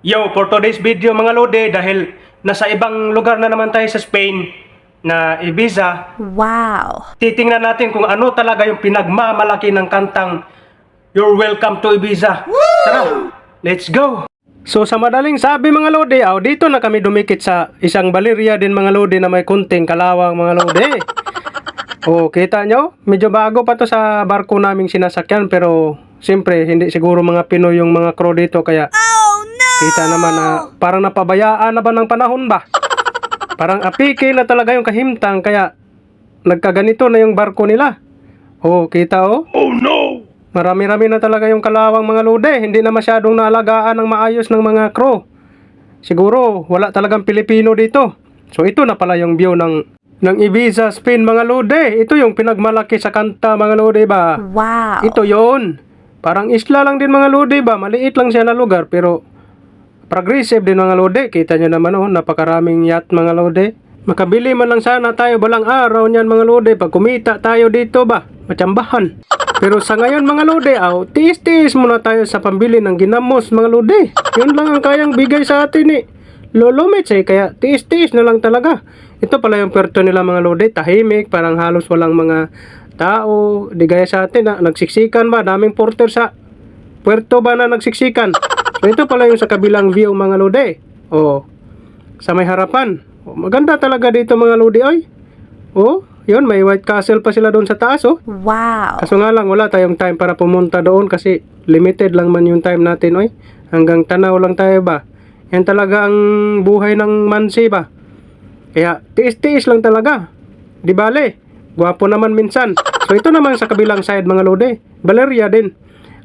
Yo, for today's video mga lode, dahil nasa ibang lugar na naman tayo sa Spain na Ibiza, Wow. titingnan natin kung ano talaga yung pinagmamalaki ng kantang You're Welcome to Ibiza. Tara, let's go! So sa madaling sabi mga lode, aw, dito na kami dumikit sa isang balerya din mga lode na may kunting kalawang mga lode. Oh, kita nyo? Medyo bago pa to sa barko naming sinasakyan pero siyempre hindi siguro mga Pinoy yung mga crew dito kaya Kita naman na parang napabayaan na ba ng panahon ba? Parang apike na talaga yung kahimtang kaya nagkaganito na yung barko nila. Oh, kita oh. Oh no! Marami-rami na talaga yung kalawang mga lode. Hindi na masyadong naalagaan ng maayos ng mga crew. Siguro wala talagang Pilipino dito. So ito na pala yung view ng ng Ibiza Spain mga lode. Ito yung pinagmalaki sa kanta mga lode ba? Wow. Ito yon. Parang isla lang din mga lode ba? Maliit lang siya na lugar pero progressive din mga lode. Kita nyo naman oh, napakaraming yacht mga lode. Makabili man lang sana tayo balang araw niyan mga lode. Pag kumita tayo dito ba? Machambahan. Pero sa ngayon mga lode, aw, tiis-tiis muna tayo sa pambili ng ginamos mga lode. Yun lang ang kayang bigay sa atin eh. Lolo Mets eh, kaya tiis-tiis na lang talaga. Ito pala yung puerto nila mga lode, tahimik, parang halos walang mga tao. Di gaya sa atin na nagsiksikan ba, daming porter sa puerto ba na nagsiksikan. Ito pala yung sa kabilang view mga lode. Oh, sa may harapan. Oh, maganda talaga dito mga lode oy. Oh, yun, may White Castle pa sila doon sa taas oh. Wow. Kaso nga lang, wala tayong time para pumunta doon kasi limited lang man yung time natin, oy. Hanggang tanaw lang tayo ba. Yan talaga ang buhay ng mansi ba. Kaya, tiis-tiis lang talaga. Di bale, gwapo naman minsan. So, ito naman sa kabilang side, mga lode. Valeria din.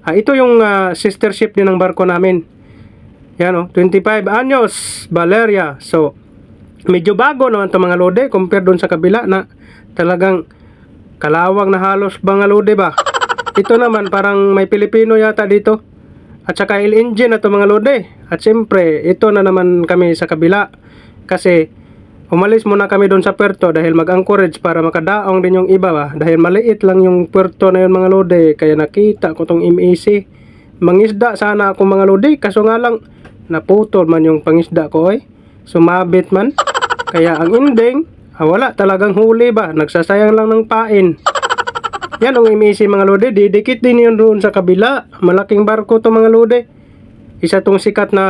Ah, ito yung ah, sister ship din ng barko namin. Yan oh, 25 anyos, Valeria. So, medyo bago naman to mga lode compare doon sa kabila na talagang kalawang na halos mga lode ba. Ito naman parang may Pilipino yata dito. At saka il engine na to mga lode. At siyempre, ito na naman kami sa kabila. Kasi umalis muna kami doon sa puerto dahil mag-anchorage para makadaong din yung iba ba. Dahil maliit lang yung puerto na yun mga lode. Kaya nakita ko tong MAC. Mangisda sana ako mga lode. Kaso nga lang, naputol man yung pangisda ko eh. Sumabit man. Kaya ang ending, ah, wala talagang huli ba. Nagsasayang lang ng pain. Yan ang MAC mga lode. Didikit din yun doon sa kabila. Malaking barko to mga lode. Isa tong sikat na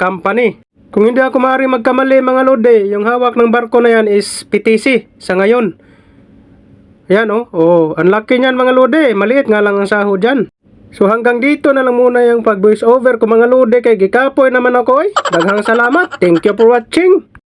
company. Kung hindi ako maaari magkamali mga lode, yung hawak ng barko na yan is PTC sa ngayon. Ayan oh, oh, ang laki niyan mga lode, maliit nga lang ang sahod dyan. So hanggang dito na lang muna yung pag voice over ko mga lode kay gikapoy naman ako eh. Daghang salamat, thank you for watching.